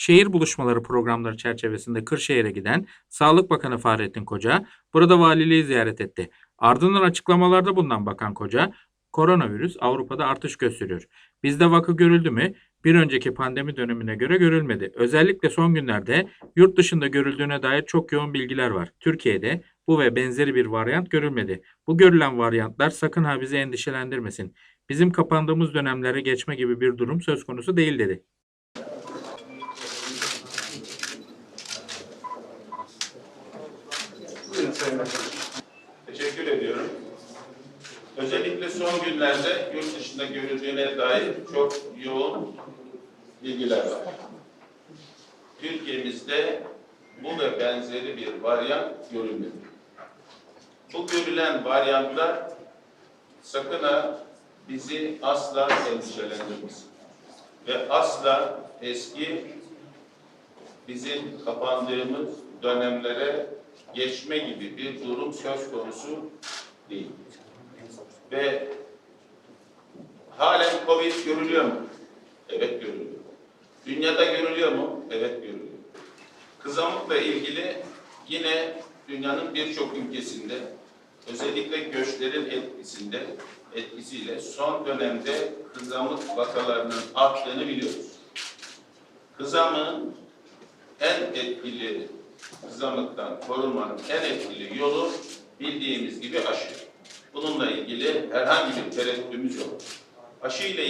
şehir buluşmaları programları çerçevesinde Kırşehir'e giden Sağlık Bakanı Fahrettin Koca burada valiliği ziyaret etti. Ardından açıklamalarda bulunan Bakan Koca, koronavirüs Avrupa'da artış gösteriyor. Bizde vaka görüldü mü? Bir önceki pandemi dönemine göre görülmedi. Özellikle son günlerde yurt dışında görüldüğüne dair çok yoğun bilgiler var. Türkiye'de bu ve benzeri bir varyant görülmedi. Bu görülen varyantlar sakın ha bizi endişelendirmesin. Bizim kapandığımız dönemlere geçme gibi bir durum söz konusu değil dedi. Sayın. Teşekkür ediyorum. Özellikle son günlerde yurt dışında görüldüğüne dair çok yoğun bilgiler var. Türkiye'mizde bu ve benzeri bir varyant görülmedi. Bu görülen varyantlar sakın ha bizi asla endişelendirmesin. Ve asla eski bizim kapandığımız dönemlere geçme gibi bir durum söz konusu değil. Ve halen Covid görülüyor mu? Evet görülüyor. Dünyada görülüyor mu? Evet görülüyor. Kızamıkla ilgili yine dünyanın birçok ülkesinde özellikle göçlerin etkisinde etkisiyle son dönemde kızamık vakalarının arttığını biliyoruz. Kızamığın en etkili kızamıktan korunmanın en etkili yolu bildiğimiz gibi aşı. Bununla ilgili herhangi bir tereddütümüz yok. Aşı ile